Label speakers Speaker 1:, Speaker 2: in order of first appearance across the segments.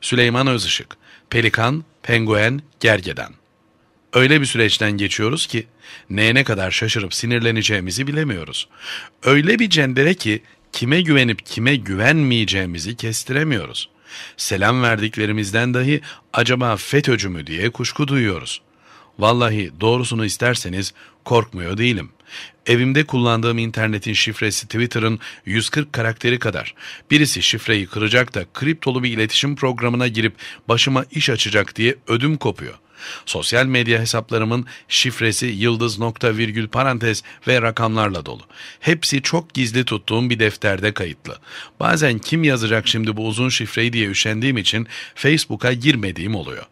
Speaker 1: Süleyman Özışık, Pelikan, Penguen, Gergedan. Öyle bir süreçten geçiyoruz ki neye ne kadar şaşırıp sinirleneceğimizi bilemiyoruz. Öyle bir cendere ki kime güvenip kime güvenmeyeceğimizi kestiremiyoruz. Selam verdiklerimizden dahi acaba FETÖ'cü mü diye kuşku duyuyoruz. Vallahi doğrusunu isterseniz korkmuyor değilim. Evimde kullandığım internetin şifresi Twitter'ın 140 karakteri kadar. Birisi şifreyi kıracak da kriptolu bir iletişim programına girip başıma iş açacak diye ödüm kopuyor. Sosyal medya hesaplarımın şifresi yıldız nokta virgül parantez ve rakamlarla dolu. Hepsi çok gizli tuttuğum bir defterde kayıtlı. Bazen kim yazacak şimdi bu uzun şifreyi diye üşendiğim için Facebook'a girmediğim oluyor.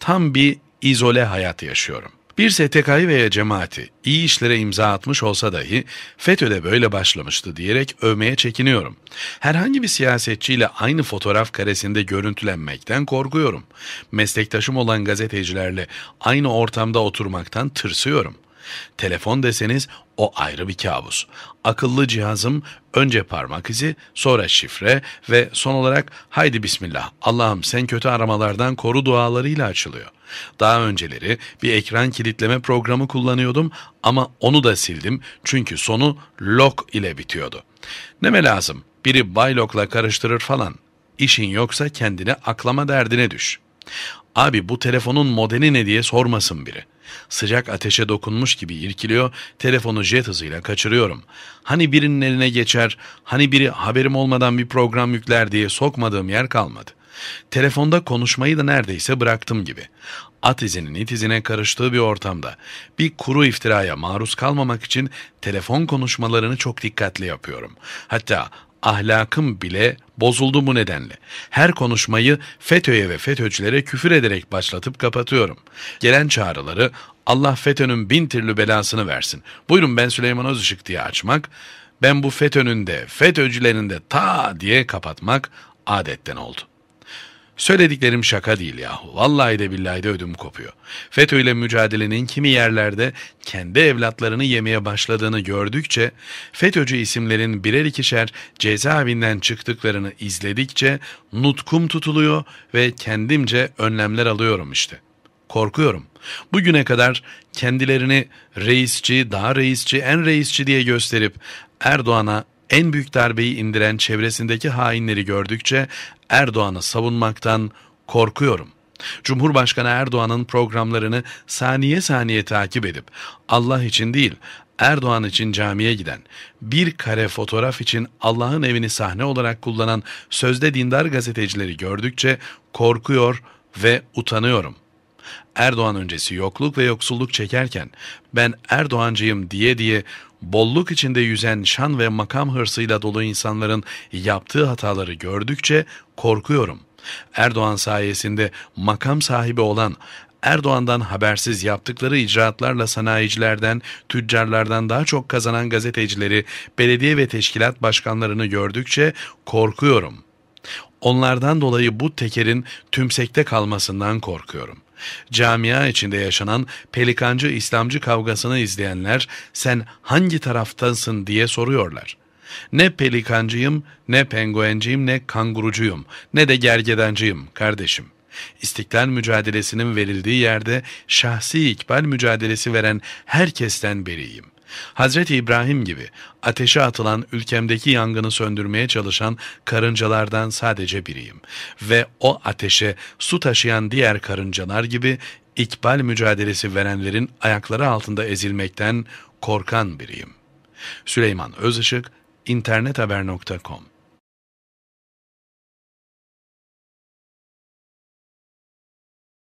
Speaker 1: Tam bir izole hayat yaşıyorum. Bir STK'yı veya cemaati iyi işlere imza atmış olsa dahi FETÖ'de böyle başlamıştı diyerek övmeye çekiniyorum. Herhangi bir siyasetçiyle aynı fotoğraf karesinde görüntülenmekten korkuyorum. Meslektaşım olan gazetecilerle aynı ortamda oturmaktan tırsıyorum. Telefon deseniz o ayrı bir kabus. Akıllı cihazım önce parmak izi, sonra şifre ve son olarak haydi bismillah Allah'ım sen kötü aramalardan koru dualarıyla açılıyor. Daha önceleri bir ekran kilitleme programı kullanıyordum ama onu da sildim çünkü sonu lock ile bitiyordu. Neme lazım? Biri baylokla karıştırır falan. İşin yoksa kendine aklama derdine düş. Abi bu telefonun modeli ne diye sormasın biri. Sıcak ateşe dokunmuş gibi irkiliyor, telefonu jet hızıyla kaçırıyorum. Hani birinin eline geçer, hani biri haberim olmadan bir program yükler diye sokmadığım yer kalmadı. Telefonda konuşmayı da neredeyse bıraktım gibi. At izinin it izine karıştığı bir ortamda bir kuru iftiraya maruz kalmamak için telefon konuşmalarını çok dikkatli yapıyorum. Hatta ahlakım bile bozuldu bu nedenle. Her konuşmayı FETÖ'ye ve FETÖ'cülere küfür ederek başlatıp kapatıyorum. Gelen çağrıları Allah FETÖ'nün bin türlü belasını versin. Buyurun ben Süleyman Özışık diye açmak, ben bu FETÖ'nün de FETÖ'cülerin de ta diye kapatmak adetten oldu. Söylediklerim şaka değil yahu. Vallahi de billahi de ödüm kopuyor. FETÖ ile mücadelenin kimi yerlerde kendi evlatlarını yemeye başladığını gördükçe, FETÖ'cü isimlerin birer ikişer cezaevinden çıktıklarını izledikçe nutkum tutuluyor ve kendimce önlemler alıyorum işte. Korkuyorum. Bugüne kadar kendilerini reisçi, daha reisçi, en reisçi diye gösterip Erdoğan'a en büyük darbeyi indiren çevresindeki hainleri gördükçe Erdoğan'ı savunmaktan korkuyorum. Cumhurbaşkanı Erdoğan'ın programlarını saniye saniye takip edip Allah için değil Erdoğan için camiye giden, bir kare fotoğraf için Allah'ın evini sahne olarak kullanan sözde dindar gazetecileri gördükçe korkuyor ve utanıyorum. Erdoğan öncesi yokluk ve yoksulluk çekerken ben Erdoğancıyım diye diye bolluk içinde yüzen şan ve makam hırsıyla dolu insanların yaptığı hataları gördükçe korkuyorum. Erdoğan sayesinde makam sahibi olan Erdoğan'dan habersiz yaptıkları icraatlarla sanayicilerden, tüccarlardan daha çok kazanan gazetecileri, belediye ve teşkilat başkanlarını gördükçe korkuyorum. Onlardan dolayı bu tekerin tümsekte kalmasından korkuyorum. Camia içinde yaşanan pelikancı İslamcı kavgasını izleyenler sen hangi taraftasın diye soruyorlar. Ne pelikancıyım, ne penguenciyim, ne kangurucuyum, ne de gergedancıyım kardeşim. İstiklal mücadelesinin verildiği yerde şahsi ikbal mücadelesi veren herkesten beriyim. Hazreti İbrahim gibi ateşe atılan ülkemdeki yangını söndürmeye çalışan karıncalardan sadece biriyim. Ve o ateşe su taşıyan diğer karıncalar gibi ikbal mücadelesi verenlerin ayakları altında ezilmekten korkan biriyim. Süleyman Özışık, internethaber.com